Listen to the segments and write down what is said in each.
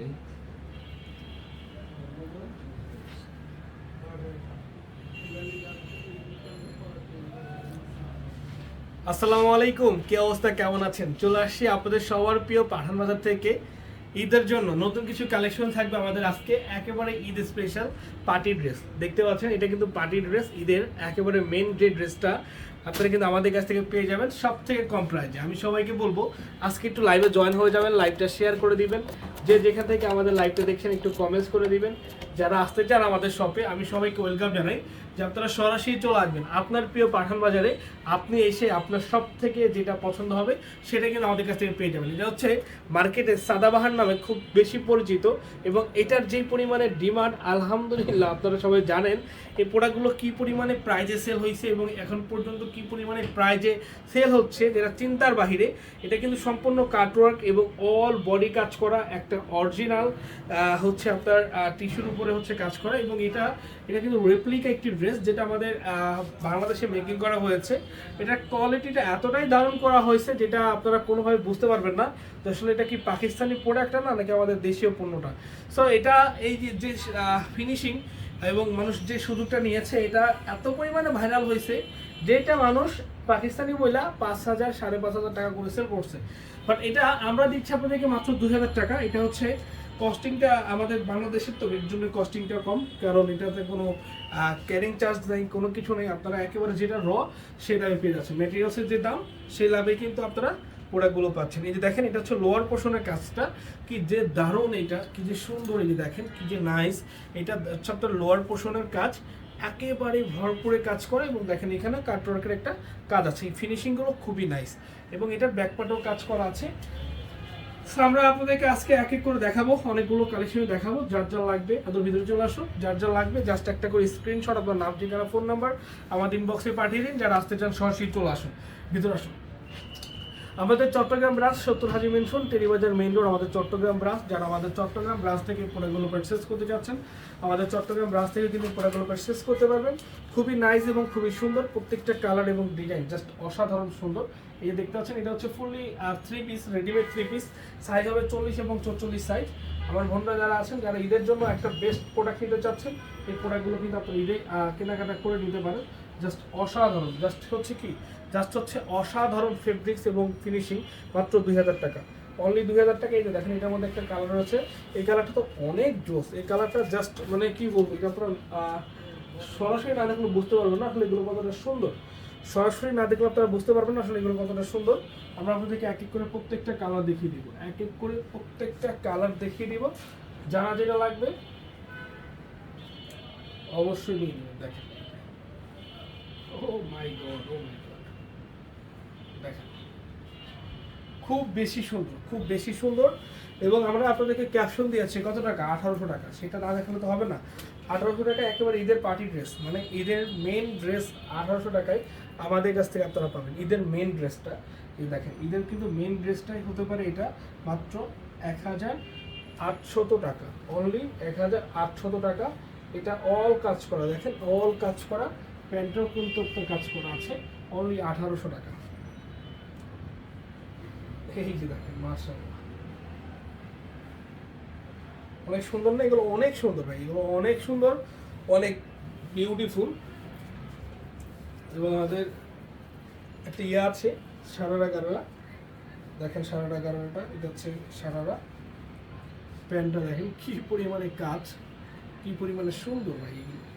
ওকে আসসালামু আলাইকুম, কি অবস্থা, কেমন আছেন? চলে আসছি আপনাদের সবার প্রিয় পাঠান বাজার থেকে। ঈদের জন্য নতুন কিছু কালেকশন থাকবে আমাদের আজকে, একেবারে ঈদ স্পেশাল পার্টি ড্রেস। দেখতে পাচ্ছেন, এটা কিন্তু পার্টি ড্রেস, ঈদের একেবারে মেন যে ড্রেসটা আপনারা কিন্তু আমাদের কাছ থেকে পেয়ে যাবেন সব থেকে কম প্রাইজে আমি সবাইকে বলব, আজকে একটু লাইভে জয়েন হয়ে যাবেন লাইভটা শেয়ার করে দিবেন। যে যেখান থেকে আমাদের লাইভটা দেখছেন, একটু কমেন্টস করে দিবেন। যারা আসতে চান আমাদের শপে আমি সবাইকে ওয়েলকাম জানাই যে আপনারা সরাসরি চলে আসবেন। আপনার প্রিয় পাঠান বাজারে আপনি এসে আপনার সব থেকে যেটা পছন্দ হবে, সেটা কিন্তু আমাদের কাছ থেকে পেয়ে যাবেন। এটা হচ্ছে মার্কেটে সাদাবাহার নামে খুব বেশি পরিচিত এবং এটার যেই পরিমাণে ডিমান্ড আলহামদুলিল্লাহ, আপনারা সবাই জানেন এই প্রোডাক্টগুলো কী পরিমাণে প্রাইজে সেল হয়েছে এবং এখন পর্যন্ত কী পরিমাণে প্রাইজে সেল হচ্ছে, যেটা চিন্তার বাহিরে, এটা কিন্তু সম্পূর্ণ কাটওয়ার্ক এবং অল বডি কাজ করা, একটা অরিজিনাল হচ্ছে আপনার টিস্যুর উপরে হচ্ছে কাজ করা এবং এটা এটা কিন্তু রেপ্লিকা একটি ড্রেস যেটা আমাদের বাংলাদেশে মেকিং করা হয়েছে। এটার কোয়ালিটিটা এতটাই দারুণ করা হয়েছে যেটা আপনারা কোনোভাবে বুঝতে পারবেন না যে আসলে এটা কি পাকিস্তানি প্রোডাক্টটা না, নাকি আমাদের দেশীয় পণ্যটা। সো এটা এই যে ফিনিশিং এবং মানুষ যে সুযোগটা নিয়েছে, এটা এত পরিমাণে ভাইরাল হয়েছে যেটা মানুষ, পাকিস্তানি বইলা পাঁচ হাজার, সাড়ে পাঁচ হাজার টাকা করে সেল করছে। বাট এটা আমরা দিচ্ছি আপনাদেরকে মাত্র দুই হাজার টাকা। এটা হচ্ছে কস্টিংটা আমাদের বাংলাদেশের তো, এর জন্য কস্টিংটা কম, কারণ এটাতে কোনো ক্যারিং চার্জ নেই, কোনো কিছু নেই। আপনারা একেবারে যেটা র সেই দামে পেয়ে যাচ্ছেন মেটেরিয়ালসের যে দাম, সেই লাভে কিন্তু আপনারা প্রোডাক্টগুলো পাচ্ছেন। এই যে দেখেন, এটা হচ্ছে লোয়ার পোর্শনের কাজটা। কি যে দারুণ এটা, কি যে সুন্দর এই যে দেখেন, কি যে নাইস এটা হচ্ছে আপনার লোয়ার পোর্শনের কাজ। একেবারে ভরপুরে কাজ করে এবং দেখেন এখানে কাটওয়ার্কের একটা কাজ আছে। এই ফিনিশিংগুলো খুবই নাইস এবং এটার ব্যাকপার্টেও কাজ করা আছে। আমরা আপনাদেরকে আজকে এক এক করে দেখাবো, অনেকগুলো কালেকশন দেখাবো। যার যা লাগবে এত ভিতরে চলে আসো যার যা লাগবে জাস্ট একটা করে স্ক্রিনশট আপনার নাম, ঠিকানা ফোন নাম্বার আমাদের ইনবক্সে পাঠিয়ে দিন। যারা আসতে চান, সরাসরি চলে আসুন। ভিতরে আসুন। আমাদের চট্টগ্রাম ব্রাঞ্চ সত্তর Haji mansion Terribazar main road আমাদের চট্টগ্রাম ব্রাঞ্চ যারা আমাদের চট্টগ্রাম ব্রাঞ্চ থেকে প্রোডাক্টগুলো পারচেস করতে যাচ্ছেন, আমাদের চট্টগ্রাম ব্রাঞ্চ থেকে কিন্তু প্রোডাক্টগুলো পারচেস করতে পারবেন। খুবই নাইস এবং খুবই সুন্দর প্রত্যেকটা কালার এবং ডিজাইন জাস্ট অসাধারণ সুন্দর। এই যে দেখতে পাচ্ছেন, এটা হচ্ছে fully three piece readymade three piece size হবে চল্লিশ এবং চল্লিশ সাইজ আমার বন্ধুরা যারা আছেন, যারা ঈদের জন্য একটা বেস্ট প্রোডাক্ট নিতে চাচ্ছেন, এই প্রোডাক্টগুলো কিন্তু আপনি ঈদে কেনাকাটা করে নিতে পারেন। জাস্ট অসাধারণ জাস্ট হচ্ছে কি? জাস্ট হচ্ছে অসাধারণ ফেব্রিক্স এবং ফিনিশিং মাত্র দুই হাজার টাকা। অনলি দুই হাজার টাকা এই যে দেখেন এটার মধ্যে একটা কালার রয়েছে এই কালারটা তো অনেক জোস। এই কালারটা জাস্ট মানে কি বলব এটা আহ, সরাসরি না দেখলে বুঝতে পারবেন না আসলে এগুলো কতটা সুন্দর। সরাসরি না দেখলে আপনারা বুঝতে পারবেন না আসলে এগুলো কতটা সুন্দর। আমরা আপনাদেরকে এক এক করে প্রত্যেকটা কালার দেখিয়ে দিব। এক এক করে প্রত্যেকটা কালার দেখিয়ে দিব। যারা যেটা লাগবে অবশ্যই নিয়ে নেবেন দেখেন। মাই গড ও মাই গড খুব বেশি সুন্দর, খুব বেশি সুন্দর। এবং আমরা আপনাদেরকে ক্যাপশন দিয়েছি, কত টাকা? আঠারোশো টাকা। সেটা না দেখালে তো হবে না। আঠারোশো টাকা একেবারে ঈদের পার্টি ড্রেস মানে ঈদের মেন ড্রেস আঠারোশো টাকায় আমাদের কাছ থেকে আপনারা পাবেন। ঈদের মেন ড্রেসটা এই দেখেন, ঈদের কিন্তু মেন ড্রেসটাই হতে পারে এটা মাত্র এক হাজার আটশত টাকা। অনলি এক হাজার আটশত টাকা। এটা অল কাজ করা, দেখেন অল কাজ করা প্যান্টেও কিন্তু কাজ করা আছে অনলি আঠারোশো টাকা। এই যে দেখেন মার্শাল্লাহ অনেক সুন্দর না? এগুলো অনেক সুন্দর ভাই, এগুলো অনেক সুন্দর, অনেক বিউটিফুল এবং আমাদের একটা ইয়ে আছে, সারারা গারারা। দেখেন সারারা গারারাটা, এটা হচ্ছে সারারা। প্যান্টটা দেখেন, কি পরিমাণে কাজ, কি পরিমাণে সুন্দর ভাই। এগুলো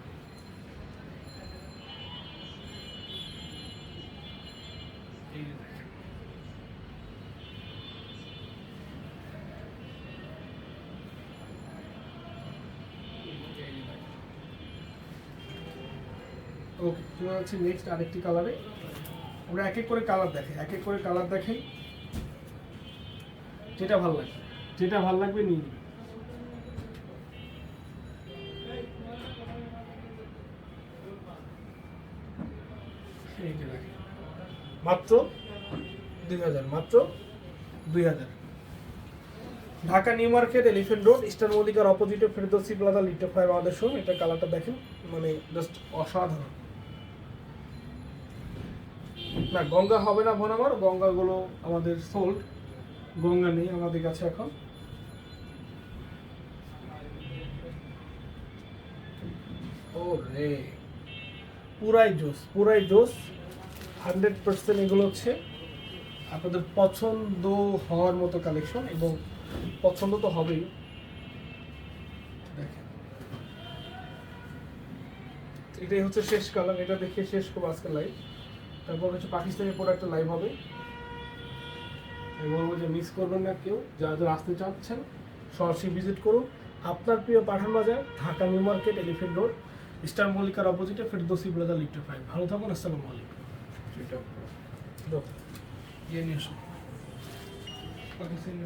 ওকে চলে যাচ্ছে নেক্সট আরেকটি কালারে আমরা এক এক করে কালার দেখাই এক এক করে কালার দেখাই। যেটা ভালো লাগবে। যেটা ভালো লাগবে নিয়ে মাত্র দুই হাজার মাত্র দুই হাজার। Dhaka new market elephant road eastern মল্লিকার অপোজিটে ফেরদৌসি প্লাজা লিটার ফাইভ আমাদের শোন এটা কালারটা দেখেন মানে জাস্ট অসাধারণ। না, গঙ্গা হবে না মনে আমার, গঙ্গাগুলো আমাদের সোল্ড গঙ্গা নেই আমাদের কাছে এখন। ও রে পুরাই জোস পুরাই জোস হান্ড্রেড পার্সেন্ট এগুলো হচ্ছে আপনাদের পছন্দ হওয়ার মতো কালেকশন এবং পছন্দ তো হবেই। এটাই হচ্ছে শেষ কালার এটা দেখে শেষ করব আজকে লাইভ তারপর হচ্ছে পাকিস্তানি প্রোডাক্টের লাইভ হবে। আমি বলব যে মিস করবেন না কেউ যারা যারা আসতে চাচ্ছেন সরাসরি ভিজিট করুন। আপনার প্রিয় Pathan Bazar Dhaka new market elephant road star মল্লিকার অপোজিটে ফেরদোসি ব্রাদার লিফটে ফাইভ ভালো থাকুন আসসালামু আলাইকুম। ইয়ে নিয়ে আসো পাকিস্তানি